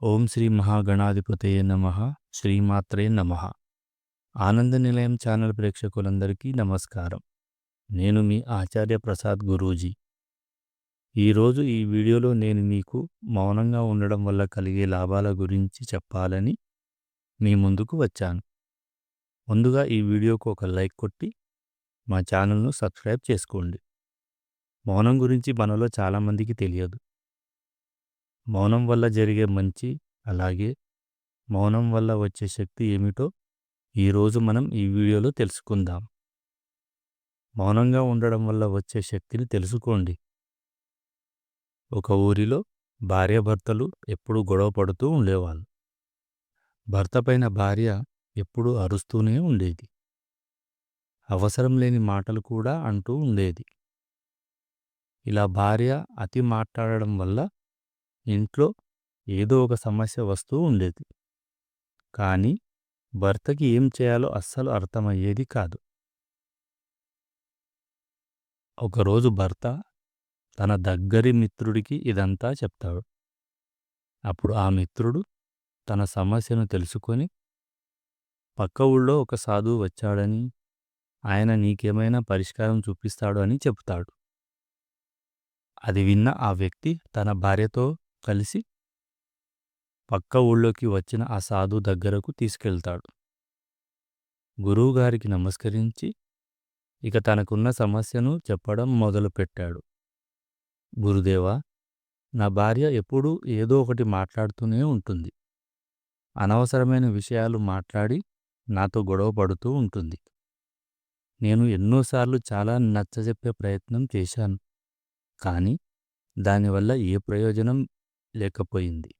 ఓం శ్రీ మహాగణాధిపతయే నమ శ్రీమాత్రే నమ. ఆనంద నిలయం ఛానల్ ప్రేక్షకులందరికీ నమస్కారం. నేను మీ ఆచార్య ప్రసాద్ గురూజీ. ఈరోజు ఈ వీడియోలో నేను మీకు మౌనంగా ఉండడం వల్ల కలిగే లాభాల గురించి చెప్పాలని మీ ముందుకు వచ్చాను. ముందుగా ఈ వీడియోకు ఒక లైక్ కొట్టి మా ఛానల్ను సబ్స్క్రైబ్ చేసుకోండి. మౌనం గురించి మనలో చాలామందికి తెలియదు. మౌనం వల్ల జరిగే మంచి అలాగే మౌనం వల్ల వచ్చే శక్తి ఏమిటో ఈరోజు మనం ఈ వీడియోలో తెలుసుకుందాం. మౌనంగా ఉండడం వల్ల వచ్చే శక్తిని తెలుసుకోండి. ఒక ఊరిలో భార్యాభర్తలు ఎప్పుడూ గొడవ పడుతూ ఉండేవాళ్ళు. భర్త పైన భార్య ఎప్పుడూ అరుస్తూనే ఉండేది. అవసరం లేని మాటలు కూడా అంటూ ఉండేది. ఇలా భార్య అతి మాట్లాడడం వల్ల ఇంట్లో ఏదో ఒక సమస్య వస్తూ ఉండేది. కానీ భర్తకి ఏం చేయాలో అస్సలు అర్థమయ్యేది కాదు. ఒకరోజు భర్త తన దగ్గరి మిత్రుడికి ఇదంతా చెప్తాడు. అప్పుడు ఆ మిత్రుడు తన సమస్యను తెలుసుకొని పక్క ఊళ్ళో ఒక సాధువు వచ్చాడని ఆయన నీకేమైనా పరిష్కారం చూపిస్తాడు అని చెప్తాడు. అది విన్న ఆ వ్యక్తి తన భార్యతో కలిసి పక్క ఊళ్ళోకి వచ్చిన ఆ సాధు దగ్గరకు తీసుకెళ్తాడు. గురువుగారికి నమస్కరించి ఇక తనకున్న సమస్యను చెప్పడం మొదలుపెట్టాడు. గురుదేవా నా భార్య ఎప్పుడూ ఏదో ఒకటి మాట్లాడుతూనే ఉంటుంది. అనవసరమైన విషయాలు మాట్లాడి నాతో గొడవ పడుతూ ఉంటుంది. నేను ఎన్నోసార్లు చాలా నచ్చజెప్పే ప్రయత్నం చేశాను. కానీ దానివల్ల ఏ ప్రయోజనం లేకపోయింది.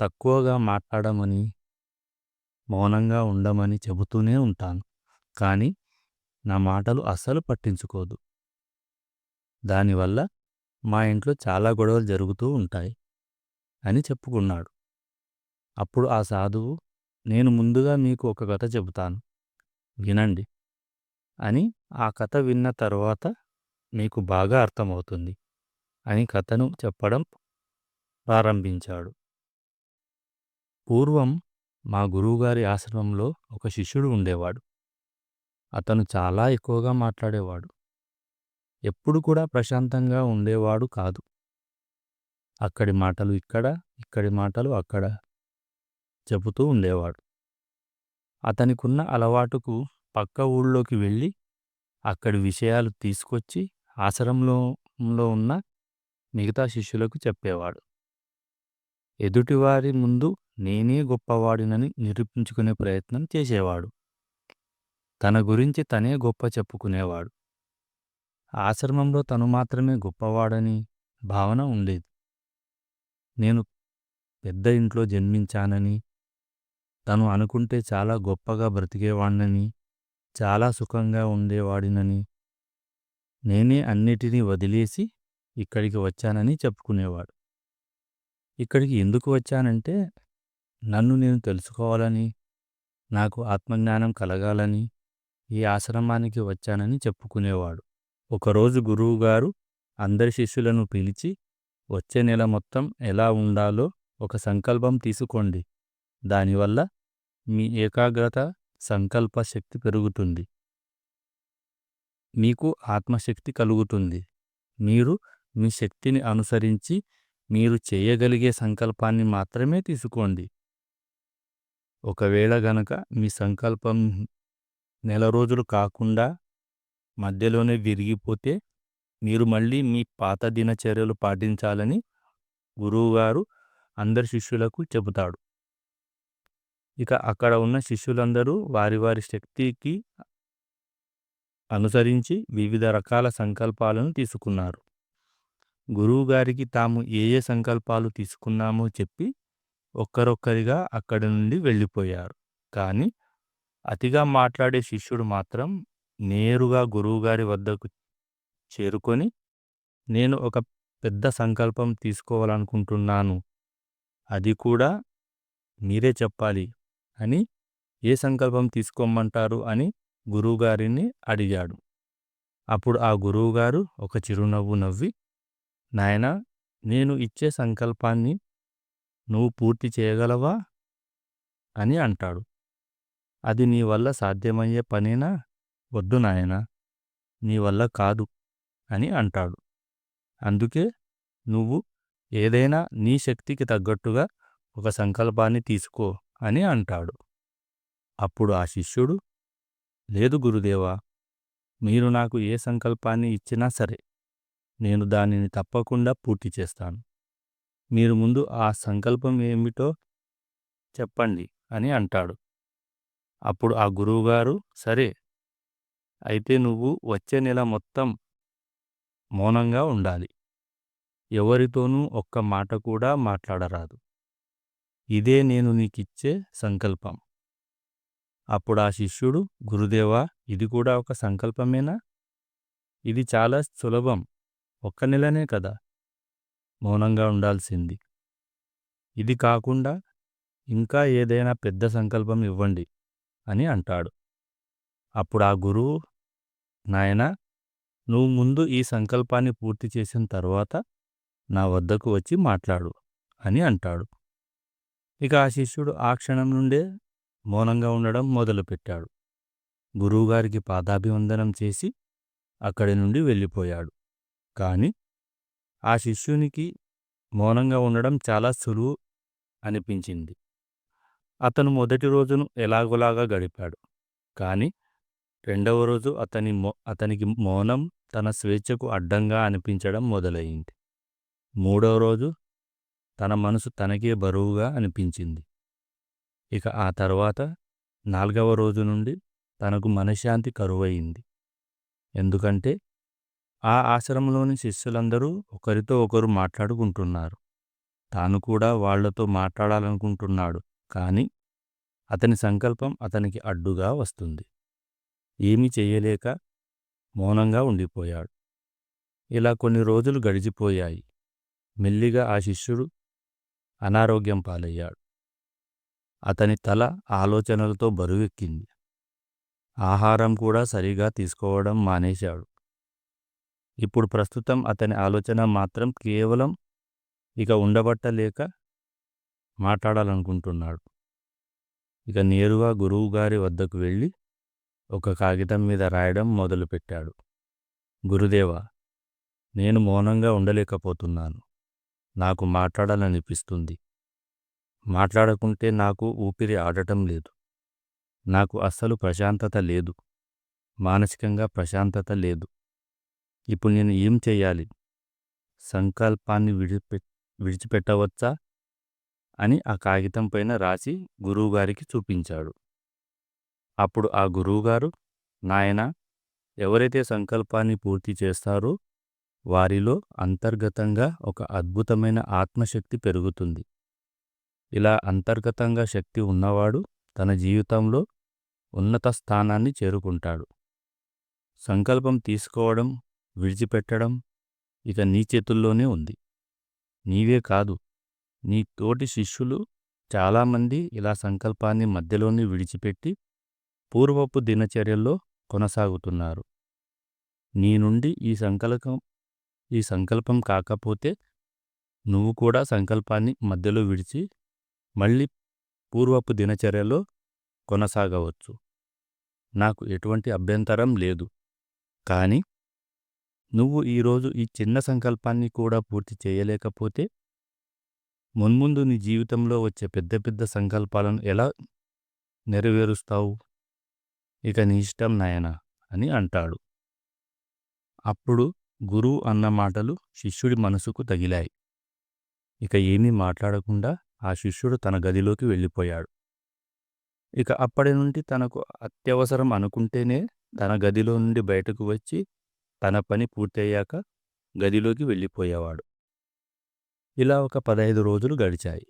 తక్కువగా మాట్లాడమని మౌనంగా ఉండమని చెబుతూనే ఉంటాను. కానీ నా మాటలు అస్సలు పట్టించుకోదు. దానివల్ల మా ఇంట్లో చాలా గొడవలు జరుగుతూ ఉంటాయి అని చెప్పుకున్నాడు. అప్పుడు ఆ సాధువు నేను ముందుగా మీకు ఒక కథ చెబుతాను. వినండి అని ఆ కథ విన్న తర్వాత మీకు బాగా అర్థమవుతుంది అని కథను చెప్పడం ప్రారంభించాడు. పూర్వం మా గురువుగారి ఆశ్రమంలో ఒక శిష్యుడు ఉండేవాడు. అతను చాలా ఎక్కువగా మాట్లాడేవాడు. ఎప్పుడు కూడా ప్రశాంతంగా ఉండేవాడు కాదు. అక్కడి మాటలు ఇక్కడ ఇక్కడి మాటలు అక్కడ చెబుతూ ఉండేవాడు. అతనికున్న అలవాటుకు పక్క ఊళ్ళోకి వెళ్ళి అక్కడి విషయాలు తీసుకొచ్చి ఆశ్రమంలో ఉన్న మిగతా శిష్యులకు చెప్పేవాడు. ఎదుటివారి ముందు నేనే గొప్పవాడినని నిరూపించుకునే ప్రయత్నం చేసేవాడు. తన గురించి తనే గొప్ప చెప్పుకునేవాడు. ఆశ్రమంలో తను మాత్రమే గొప్పవాడని భావన ఉండేది. నేను పెద్ద ఇంట్లో జన్మించానని తను అనుకుంటే చాలా గొప్పగా బ్రతికేవాణ్ణని చాలా సుఖంగా ఉండేవాడినని నేనే అన్నిటినీ వదిలేసి ఇక్కడికి వచ్చానని చెప్పుకునేవాడు. ఇక్కడికి ఎందుకు వచ్చానంటే నన్ను నేను తెలుసుకోవాలని నాకు ఆత్మజ్ఞానం కలగాలని ఈ ఆశ్రమానికి వచ్చానని చెప్పుకునేవాడు. ఒకరోజు గురువుగారు అందరి శిష్యులను పిలిచి వచ్చే నెల మొత్తం ఎలా ఉండాలో ఒక సంకల్పం తీసుకోండి. దానివల్ల మీ ఏకాగ్రత సంకల్ప శక్తి పెరుగుతుంది. మీకు ఆత్మశక్తి కలుగుతుంది. మీరు మీ శక్తిని అనుసరించి మీరు చేయగలిగే సంకల్పాన్ని మాత్రమే తీసుకోండి. ఒకవేళ గనక మీ సంకల్పం నెల రోజులు కాకుండా మధ్యలోనే విరిగిపోతే మీరు మళ్ళీ మీ పాత దినచర్యలు పాటించాలని గురువుగారు అందరి శిష్యులకు చెబుతాడు. ఇక అక్కడ ఉన్న శిష్యులందరూ వారి వారి శక్తికి అనుసరించి వివిధ రకాల సంకల్పాలను తీసుకున్నారు. గురువుగారికి తాము ఏ ఏ సంకల్పాలు తీసుకున్నామో చెప్పి ఒక్కరొక్కరిగా అక్కడి నుండి వెళ్ళిపోయారు. కానీ అతిగా మాట్లాడే శిష్యుడు మాత్రం నేరుగా గురువుగారి వద్దకు చేరుకొని నేను ఒక పెద్ద సంకల్పం తీసుకోవాలనుకుంటున్నాను. అది కూడా మీరే చెప్పాలి అని ఏ సంకల్పం తీసుకోమంటారు అని గురువుగారిని అడిగాడు. అప్పుడు ఆ గురువుగారు ఒక చిరునవ్వు నవ్వి నాయనా నేను ఇచ్చే సంకల్పాన్ని నువ్వు పూర్తి చేయగలవా? అని అంటాడు. అది నీ వల్ల సాధ్యమయ్యే పనేనా? వద్దు నాయనా నీ వల్ల కాదు అని అంటాడు. అందుకే నువ్వు ఏదైనా నీ శక్తికి తగ్గట్టుగా ఒక సంకల్పాన్ని తీసుకో అని అంటాడు. అప్పుడు ఆ శిష్యుడు లేదు గురుదేవా మీరు నాకు ఏ సంకల్పాన్ని ఇచ్చినా సరే నేను దానిని తప్పకుండా పూర్తి చేస్తాను. మీరు ముందు ఆ సంకల్పం ఏమిటో చెప్పండి అని అంటాడు. అప్పుడు ఆ గురువుగారు సరే అయితే నువ్వు వచ్చే నెల మొత్తం మౌనంగా ఉండాలి. ఎవరితోనూ ఒక్క మాట కూడా మాట్లాడరాదు. ఇదే నేను నీకిచ్చే సంకల్పం. అప్పుడు ఆ శిష్యుడు గురుదేవా ఇది కూడా ఒక సంకల్పమేనా? ఇది చాలా సులభం. ఒక్క నెలనే కదా? మౌనంగా ఉండాల్సింది. ఇది కాకుండా ఇంకా ఏదైనా పెద్ద సంకల్పం ఇవ్వండి అని అంటాడు. అప్పుడు ఆ గురువు నాయనా నువ్వు ముందు ఈ సంకల్పాన్ని పూర్తి చేసిన తర్వాత నా వద్దకు వచ్చి మాట్లాడు అని అంటాడు. ఇక ఆ శిష్యుడు ఆ క్షణం నుండే మౌనంగా ఉండడం మొదలుపెట్టాడు. గురువుగారికి పాదాభివందనం చేసి అక్కడి నుండి వెళ్ళిపోయాడు. కాని ఆ శిష్యునికి మౌనంగా ఉండడం చాలా సులువు అనిపించింది. అతను మొదటి రోజును ఎలాగోలాగా గడిపాడు. కాని రెండవ రోజు అతని అతనికి మౌనం తన స్వేచ్ఛకు అడ్డంగా అనిపించడం మొదలయింది మూడవ రోజు తన మనసు తనకే బరువుగా అనిపించింది. ఇక ఆ తర్వాత నాల్గవ రోజు నుండి తనకు మనశ్శాంతి కరువయింది ఎందుకంటే ఆ ఆశ్రమంలోని శిష్యులందరూ ఒకరితో ఒకరు మాట్లాడుకుంటున్నారు. తాను కూడా వాళ్ళతో మాట్లాడాలనుకుంటున్నాడు. కాని అతని సంకల్పం అతనికి అడ్డుగా వస్తుంది. ఏమీ చెయ్యలేక మౌనంగా ఉండిపోయాడు. ఇలా కొన్ని రోజులు గడిచిపోయాయి. మెల్లిగా ఆ శిష్యుడు అనారోగ్యం పాలయ్యాడు. అతని తల ఆలోచనలతో బరువెక్కింది. ఆహారం కూడా సరిగా తీసుకోవడం మానేశాడు. ఇప్పుడు ప్రస్తుతం అతని ఆలోచన మాత్రం కేవలం ఇక ఉండబట్టలేక మాట్లాడాలనుకుంటున్నాడు. ఇక నేరుగా గురువుగారి వద్దకు వెళ్ళి ఒక కాగితం మీద రాయడం మొదలుపెట్టాడు. గురుదేవ నేను మౌనంగా ఉండలేకపోతున్నాను. నాకు మాట్లాడాలనిపిస్తుంది. మాట్లాడకుంటే నాకు ఊపిరి ఆడటం లేదు. నాకు అస్సలు ప్రశాంతత లేదు. మానసికంగా ప్రశాంతత లేదు. ఇప్పుడు నేను ఏం చెయ్యాలి సంకల్పాన్ని విడిపె విడిచిపెట్టవచ్చా? అని ఆ కాగితం పైన రాసి గురువుగారికి చూపించాడు. అప్పుడు ఆ గురువుగారు నాయన ఎవరైతే సంకల్పాన్ని పూర్తి చేస్తారో వారిలో అంతర్గతంగా ఒక అద్భుతమైన ఆత్మశక్తి పెరుగుతుంది. ఇలా అంతర్గతంగా శక్తి ఉన్నవాడు తన జీవితంలో ఉన్నత స్థానాన్ని చేరుకుంటాడు. సంకల్పం తీసుకోవడం విడిచిపెట్టడం ఇక నీ చేతుల్లోనే ఉంది. నీవే కాదు నీ తోటి శిష్యులు చాలామంది ఇలా సంకల్పాన్ని మధ్యలోనే విడిచిపెట్టి పూర్వపు దినచర్యల్లో కొనసాగుతున్నారు. నీ నుండి ఈ సంకల్పం ఈ సంకల్పం కాకపోతే నువ్వు కూడా సంకల్పాన్ని మధ్యలో విడిచి మళ్ళీ పూర్వపు దినచర్యలో కొనసాగవచ్చు. నాకు ఎటువంటి అభ్యంతరం లేదు. కానీ నువ్వు ఈరోజు ఈ చిన్న సంకల్పాన్ని కూడా పూర్తి చేయలేకపోతే మున్ముందు నీ జీవితంలో వచ్చే పెద్ద పెద్ద సంకల్పాలను ఎలా నెరవేరుస్తావు? ఇక నీ ఇష్టం నాయనా అని అంటాడు. అప్పుడు గురువు అన్న మాటలు శిష్యుడి మనసుకు తగిలాయి. ఇక ఏమీ మాట్లాడకుండా ఆ శిష్యుడు తన గదిలోకి వెళ్ళిపోయాడు. ఇక అప్పటి నుండి తనకు అత్యవసరం అనుకుంటేనే తన గదిలో నుండి బయటకు వచ్చి తన పని పూర్తయ్యాక గదిలోకి వెళ్ళిపోయేవాడు. ఇలా ఒక పదహైదు రోజులు గడిచాయి.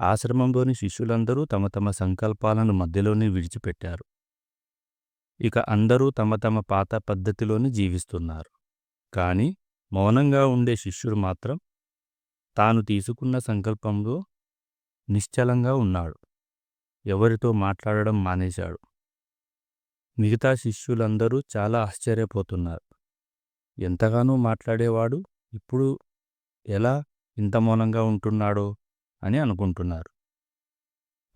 ఆశ్రమంలోని శిష్యులందరూ తమ తమ సంకల్పాలను మధ్యలోనే విడిచిపెట్టారు. ఇక అందరూ తమ తమ పాత పద్ధతిలోనే జీవిస్తున్నారు. కాని మౌనంగా ఉండే శిష్యుడు మాత్రం తాను తీసుకున్న సంకల్పంలో నిశ్చలంగా ఉన్నాడు. ఎవరితో మాట్లాడడం మానేశాడు. మిగతా శిష్యులందరూ చాలా ఆశ్చర్యపోతున్నారు. ఎంతగానో మాట్లాడేవాడు ఇప్పుడు ఎలా ఇంత మౌనంగా ఉంటున్నాడో అని అనుకుంటున్నారు.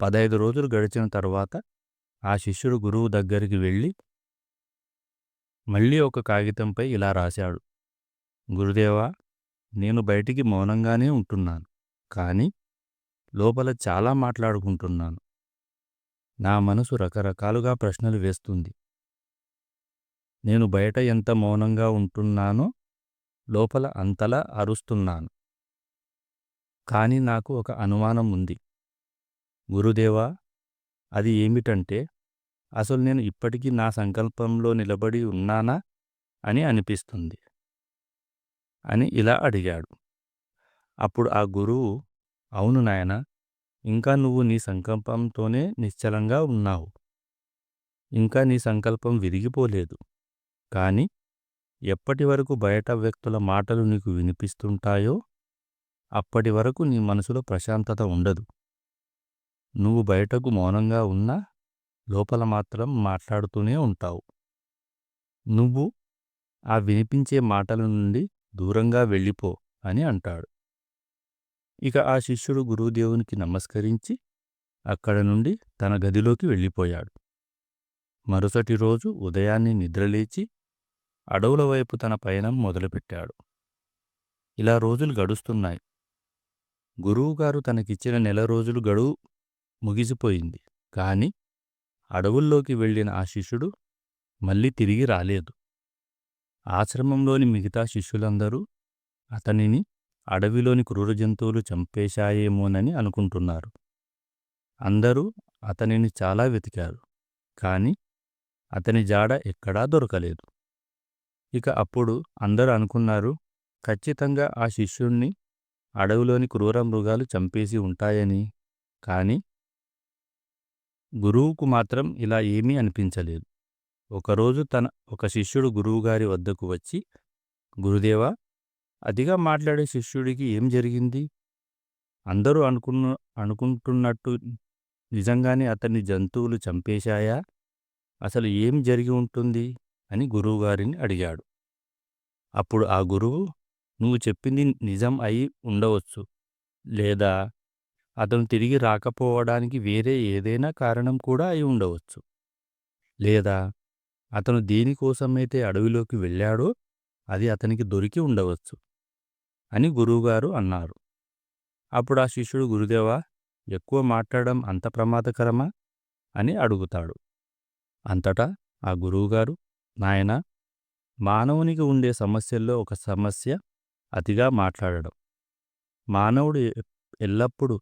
పదైదు రోజులు గడిచిన తర్వాత ఆ శిష్యుడు గురువు దగ్గరికి వెళ్ళి మళ్ళీ ఒక కాగితంపై ఇలా రాశాడు. గురుదేవా నేను బయటికి మౌనంగానే ఉంటున్నాను కానీ లోపల చాలా మాట్లాడుకుంటున్నాను. నా మనసు రకరకాలుగా ప్రశ్నలు వేస్తుంది. నేను బయట ఎంత మౌనంగా ఉంటున్నానో లోపల అంతలా అరుస్తున్నాను. కాని నాకు ఒక అనుమానం ఉంది. గురుదేవా అది ఏమిటంటే అసలు నేను ఇప్పటికీ నా సంకల్పంలో నిలబడి ఉన్నానా అని అనిపిస్తుంది. అని ఇలా అడిగాడు. అప్పుడు ఆ గురువు అవును నాయనా ఇంకా నువ్వు నీ సంకల్పంతోనే నిశ్చలంగా ఉన్నావు. ఇంకా నీ సంకల్పం విరిగిపోలేదు. కాని ఎప్పటి వరకు బయట వ్యక్తుల మాటలు నీకు వినిపిస్తుంటాయో అప్పటి వరకు నీ మనసులో ప్రశాంతత ఉండదు. నువ్వు బయటకు మౌనంగా ఉన్నా లోపల మాత్రం మాట్లాడుతూనే ఉంటావు. నువ్వు ఆ వినిపించే మాటల నుండి దూరంగా వెళ్ళిపో అని అంటాడు. ఇక ఆ శిష్యుడు గురుదేవునికి నమస్కరించి అక్కడ నుండి తన గదిలోకి వెళ్ళిపోయాడు. మరుసటి రోజు ఉదయాన్నే నిద్రలేచి అడవుల వైపు తన పయనం మొదలుపెట్టాడు. ఇలా రోజులు గడుస్తున్నాయి. గురువుగారు తనకిచ్చిన నెల రోజులు గడువు ముగిసిపోయింది. కాని అడవుల్లోకి వెళ్ళిన ఆ శిష్యుడు మళ్ళీ తిరిగి రాలేదు. ఆశ్రమంలోని మిగతా శిష్యులందరూ అతనిని అడవిలోని క్రూర జంతువులు చంపేశాయేమోనని అనుకుంటున్నారు. అందరూ అతనిని చాలా వెతికారు. కాని అతని జాడ ఎక్కడా దొరకలేదు. ఇక అప్పుడు అందరూ అనుకున్నారు ఖచ్చితంగా ఆ శిష్యుణ్ణి అడవిలోని క్రూర మృగాలు చంపేసి ఉంటాయని. కాని గురువుకు మాత్రం ఇలా ఏమీ అనిపించలేదు. ఒకరోజు తన ఒక శిష్యుడు గురువుగారి వద్దకు వచ్చి గురుదేవా అతిగా మాట్లాడే శిష్యుడికి ఏం జరిగింది? అందరూ అనుకున్న అనుకుంటున్నట్టు నిజంగానే అతన్ని జంతువులు చంపేశాయా? అసలు ఏం జరిగి ఉంటుంది? అని గురువుగారిని అడిగాడు. అప్పుడు ఆ గురువు నువ్వు చెప్పింది నిజం అయి ఉండవచ్చు. లేదా అతను తిరిగి రాకపోవడానికి వేరే ఏదైనా కారణం కూడా అయి ఉండవచ్చు. లేదా అతను దేనికోసమైతే అడవిలోకి వెళ్ళాడో అది అతనికి దొరికి ఉండవచ్చు. అని గురువుగారు అన్నారు. అప్పుడు ఆ శిష్యుడు గురుదేవా ఎక్కువ మాట్లాడడం అంత ప్రమాదకరమా? అని అడుగుతాడు. అంతటా ఆ గురువుగారు నాయనా మానవునికి ఉండే సమస్యల్లో ఒక సమస్య అతిగా మాట్లాడడం. మానవుడు ఎల్లప్పుడూ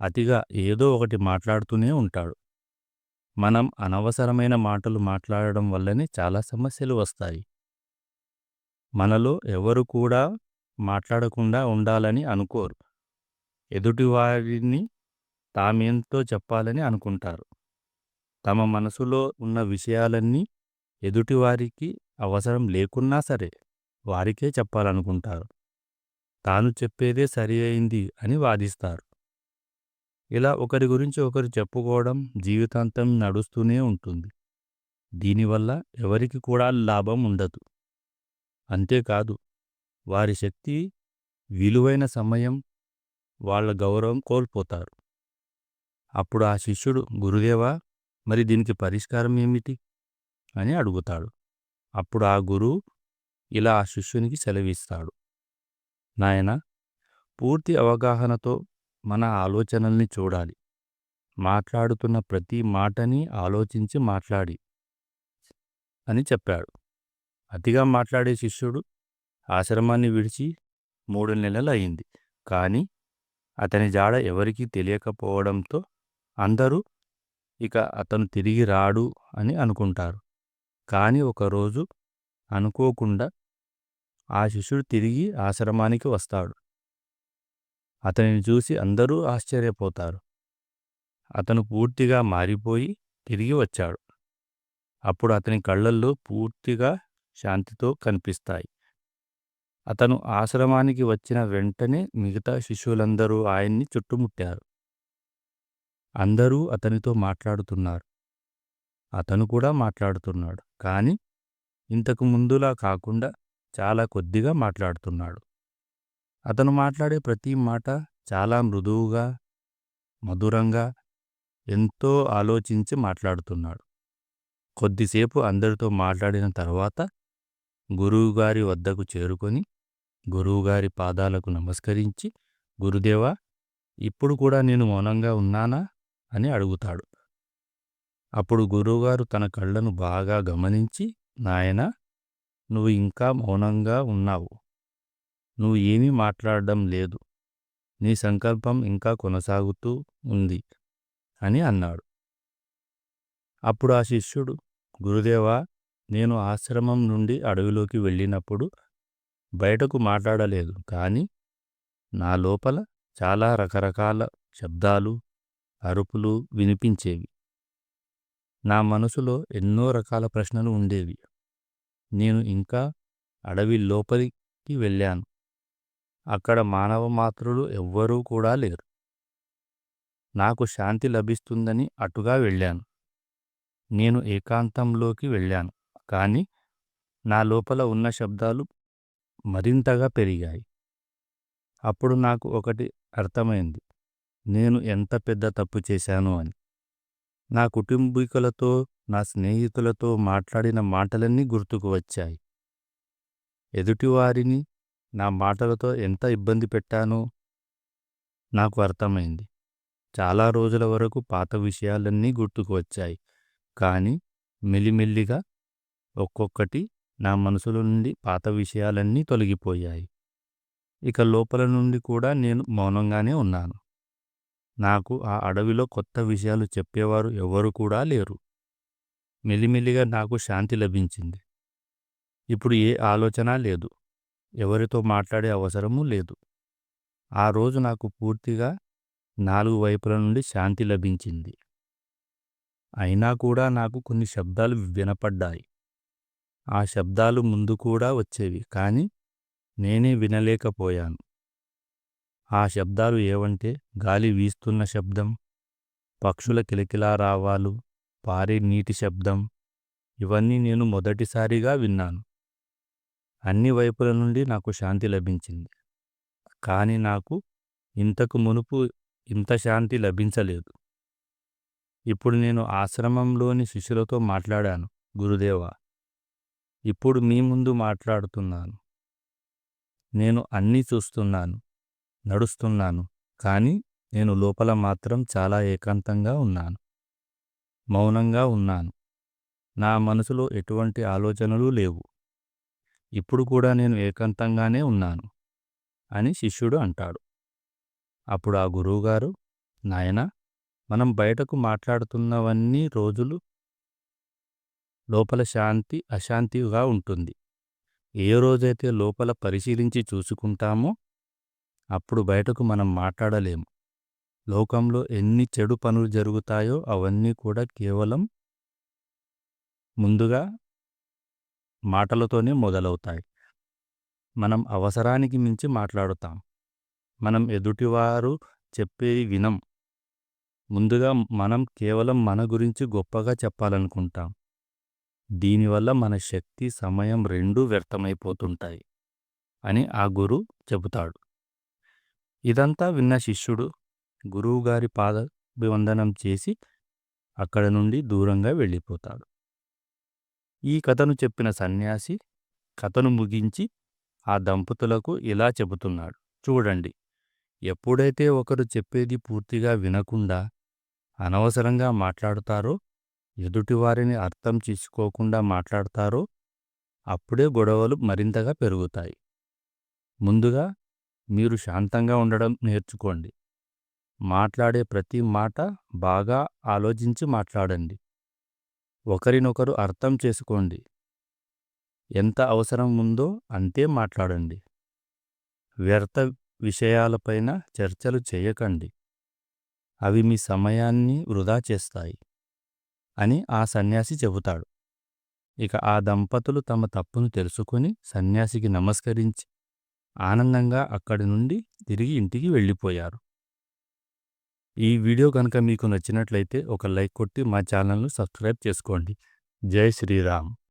అతిగా ఏదో ఒకటి మాట్లాడుతూనే ఉంటాడు. మనం అనవసరమైన మాటలు మాట్లాడడం వల్లనే చాలా సమస్యలు వస్తాయి. మనలో ఎవరు కూడా మాట్లాడకుండా ఉండాలని అనుకోరు. ఎదుటివారిని తామేంతో చెప్పాలని అనుకుంటారు. తమ మనసులో ఉన్న విషయాలన్నీ ఎదుటివారికి అవసరం లేకున్నా సరే వారికే చెప్పాలనుకుంటారు. తాను చెప్పేదే సరి అయింది అని వాదిస్తారు. ఇలా ఒకరి గురించి ఒకరు చెప్పుకోవడం జీవితాంతం నడుస్తూనే ఉంటుంది. దీనివల్ల ఎవరికి కూడా లాభం ఉండదు. అంతేకాదు వారి శక్తి విలువైన సమయం వాళ్ళ గౌరవం కోల్పోతారు. అప్పుడు ఆ శిష్యుడు గురుదేవా మరి దీనికి పరిష్కారం ఏమిటి? అని అడుగుతాడు. అప్పుడు ఆ గురువు ఇలా ఆ శిష్యునికి సెలవిస్తాడు. నాయన పూర్తి అవగాహనతో మన ఆలోచనల్ని చూడాలి. మాట్లాడుతున్న ప్రతి మాటని ఆలోచించి మాట్లాడి అని చెప్పాడు. అతిగా మాట్లాడే శిష్యుడు ఆశ్రమాన్ని విడిచి మూడు నెలలు అయింది. కానీ అతని జాడ ఎవరికీ తెలియకపోవడంతో అందరూ ఇక అతను తిరిగి రాడు అని అనుకుంటారు. కాని ఒకరోజు అనుకోకుండా ఆ శిష్యుడు తిరిగి ఆశ్రమానికి వస్తాడు. అతనిని చూసి అందరూ ఆశ్చర్యపోతారు. అతను పూర్తిగా మారిపోయి తిరిగి వచ్చాడు. అప్పుడు అతని కళ్ళల్లో పూర్తిగా శాంతితో కనిపిస్తాయి. అతను ఆశ్రమానికి వచ్చిన వెంటనే మిగతా శిష్యులందరూ ఆయన్ని చుట్టుముట్టారు. అందరూ అతనితో మాట్లాడుతున్నారు. అతను కూడా మాట్లాడుతున్నాడు. కాని ఇంతకు ముందులా కాకుండా చాలా కొద్దిగా మాట్లాడుతున్నాడు. అతను మాట్లాడే ప్రతి మాట చాలా మృదువుగా మధురంగా ఎంతో ఆలోచించి మాట్లాడుతున్నాడు. కొద్దిసేపు అందరితో మాట్లాడిన తర్వాత గురువుగారి వద్దకు చేరుకొని గురువుగారి పాదాలకు నమస్కరించి గురుదేవా ఇప్పుడు కూడా నేను మౌనంగా ఉన్నానా? అని అడుగుతాడు. అప్పుడు గురువుగారు తన కళ్ళను బాగా గమనించి నాయనా నువ్వు ఇంకా మౌనంగా ఉన్నావు. నువ్వు ఏమీ మాట్లాడడం లేదు. నీ సంకల్పం ఇంకా కొనసాగుతూ ఉంది అని అన్నాడు. అప్పుడు ఆ శిష్యుడు గురుదేవా నేను ఆశ్రమం నుండి అడవిలోకి వెళ్ళినప్పుడు బయటకు మాట్లాడలేదు. కానీ నా లోపల చాలా రకరకాల శబ్దాలు అరుపులు వినిపించేవి. నా మనసులో ఎన్నో రకాల ప్రశ్నలు ఉండేవి. నేను ఇంకా అడవి లోపలికి వెళ్ళాను. అక్కడ మానవ మాత్రులు ఎవ్వరూ కూడా లేరు. నాకు శాంతి లభిస్తుందని అటుగా వెళ్ళాను. నేను ఏకాంతంలోకి వెళ్ళాను. కానీ నా లోపల ఉన్న శబ్దాలు మరింతగా పెరిగాయి. అప్పుడు నాకు ఒకటి అర్థమైంది. నేను ఎంత పెద్ద తప్పు చేశాను అని. నా కుటుంబీకులతో నా స్నేహితులతో మాట్లాడిన మాటలన్నీ గుర్తుకు వచ్చాయి. ఎదుటివారిని నా మాటలతో ఎంత ఇబ్బంది పెట్టానో నాకు అర్థమైంది. చాలా రోజుల వరకు పాత విషయాలన్నీ గుర్తుకు వచ్చాయి. కానీ మెల్లిమెల్లిగా ఒక్కొక్కటి నా మనసులో నుండి పాత విషయాలన్నీ తొలగిపోయాయి. ఇక లోపల నుండి కూడా నేను మౌనంగానే ఉన్నాను. నాకు ఆ అడవిలో కొత్త విషయాలు చెప్పేవారు ఎవరు కూడా లేరు. మెల్లిమెల్లిగా నాకు శాంతి లభించింది. ఇప్పుడు ఏ ఆలోచన లేదు. ఎవరితో మాట్లాడే అవసరమూ లేదు. ఆ రోజు నాకు పూర్తిగా నాలుగు వైపుల నుండి శాంతి లభించింది. అయినా కూడా నాకు కొన్ని శబ్దాలు వినపడ్డాయి. ఆ శబ్దాలు ముందు కూడా వచ్చేవి కానీ నేనే వినలేకపోయాను. ఆ శబ్దాలు ఏవంటే గాలి వీస్తున్న శబ్దం పక్షుల కిలకిలారావాలు పారే నీటి శబ్దం ఇవన్నీ నేను మొదటిసారిగా విన్నాను. అన్ని వైపుల నుండి నాకు శాంతి లభించింది కానీ నాకు ఇంతకు మునుపు ఇంత శాంతి లభించలేదు. ఇప్పుడు నేను ఆశ్రమంలోని శిష్యులతో మాట్లాడాను గురుదేవా ఇప్పుడు మీ ముందు మాట్లాడుతున్నాను. నేను అన్నీ చూస్తున్నాను నడుస్తున్నాను కానీ నేను లోపల మాత్రం చాలా ఏకాంతంగా ఉన్నాను. మౌనంగా ఉన్నాను. నా మనసులో ఎటువంటి ఆలోచనలు లేవు. ఇప్పుడు కూడా నేను ఏకాంతంగానే ఉన్నాను అని శిష్యుడు అంటాడు. అప్పుడు ఆ గురువుగారు నాయనా మనం బయటకు మాట్లాడుతున్నవన్నీ రోజులు లోపల శాంతి అశాంతిగా ఉంటుంది. ఏ రోజైతే లోపల పరిశీలించి చూసుకుంటామో అప్పుడు బయటకు మనం మాట్లాడలేము. లోకంలో ఎన్ని చెడు పనులు జరుగుతాయో అవన్నీ కూడా కేవలం ముందుగా మాటలతోనే మొదలవుతాయి. మనం అవసరానికి మించి మాట్లాడుతాం. మనం ఎదుటివారు చెప్పేవి వినం. ముందుగా మనం కేవలం మన గురించి గొప్పగా చెప్పాలనుకుంటాం. దీనివల్ల మన శక్తి సమయం రెండూ వ్యర్థమైపోతుంటాయి అని ఆ గురు చెబుతాడు. ఇదంతా విన్న శిష్యుడు గురువుగారి పాదాభివందనం చేసి అక్కడ నుండి దూరంగా వెళ్ళిపోతాడు. ఈ కథను చెప్పిన సన్యాసి కథను ముగించి ఆ దంపతులకు ఇలా చెబుతున్నాడు. చూడండి ఎప్పుడైతే ఒకరు చెప్పేది పూర్తిగా వినకుండా అనవసరంగా మాట్లాడుతారో ఎదుటివారిని అర్థం చేసుకోకుండా మాట్లాడతారో అప్పుడే గొడవలు మరింతగా పెరుగుతాయి. ముందుగా మీరు శాంతంగా ఉండడం నేర్చుకోండి. మాట్లాడే ప్రతి మాట బాగా ఆలోచించి మాట్లాడండి. ఒకరినొకరు అర్థం చేసుకోండి. ఎంత అవసరం ఉందో అంతే మాట్లాడండి. వ్యర్థ విషయాలపైన చర్చలు చేయకండి. అవి మీ సమయాన్ని వృధా చేస్తాయి. అని ఆ సన్యాసి చెబుతాడు. ఇక ఆ దంపతులు తమ తప్పును తెలుసుకుని సన్యాసికి నమస్కరించి ఆనందంగా అక్కడి నుండి తిరిగి ఇంటికి వెళ్ళిపోయారు. ఈ వీడియో కనుక మీకు నచ్చినట్లయితే ఒక లైక్ కొట్టి మా ఛానల్ను సబ్స్క్రైబ్ చేసుకోండి. జై శ్రీరామ్.